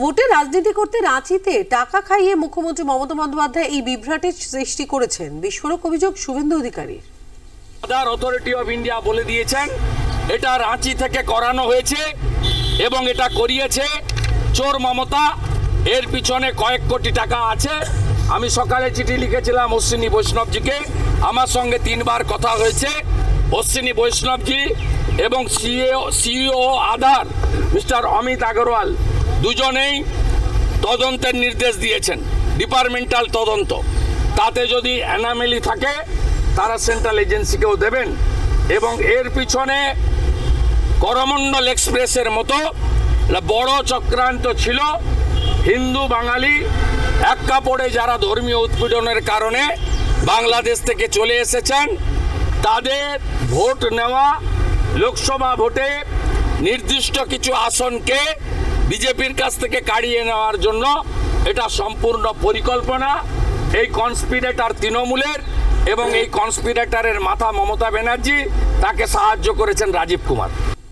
ভোটে রাজনীতি করতে রাঁচিতে টাকা খাইয়ে মুখ্যমন্ত্রী মমতা বন্দ্যোপাধ্যায় এই বিভ্রাটের সৃষ্টি করেছেন। বিস্ফোরক অভিযোগ শুভেন্দু অধিকারীর। আধার অথরিটি অফ ইন্ডিয়া বলে দিয়েছেন, এটা রাঁচি থেকে করানো হয়েছে এবং এটা করিয়েছে চোর মমতা। এর পিছনে কয়েক কোটি টাকা আছে। আমি সকালে চিঠি লিখেছিলাম অশ্বিনী বৈষ্ণবজিকে। আমার সঙ্গে তিনবার কথা হয়েছে অশ্বিনী বৈষ্ণবজি এবং সিএও সিইও আধার মিস্টার অমিত আগরওয়াল। দুজনেই তদন্তের নির্দেশ দিয়েছেন, ডিপার্টমেন্টাল তদন্ত। তাতে যদি অ্যানামেলি থাকে, তারা সেন্ট্রাল এজেন্সিকেও দেবেন এবং এর পিছনে করমণ্ডল এক্সপ্রেসের মতো বড় চক্রান্ত ছিল, হিন্দু, বাঙালি, এক কাপড়ে যারা ধর্মীয় উৎপীড়নের কারণে বাংলাদেশ থেকে চলে এসেছেন, তাদের ভোট নেওয়া লোকসভা ভোটে নির্দিষ্ট কিছু আসনকে বিজেপির কাছ থেকে কাড়িয়ে নেওয়ার জন্য এটা সম্পূর্ণ পরিকল্পনা। এই কনস্পিরেটার তৃণমূলের এবং এই কনস্পিরেটারের মাথা মমতা ব্যানার্জি, তাকে সাহায্য করেছেন রাজীব কুমার।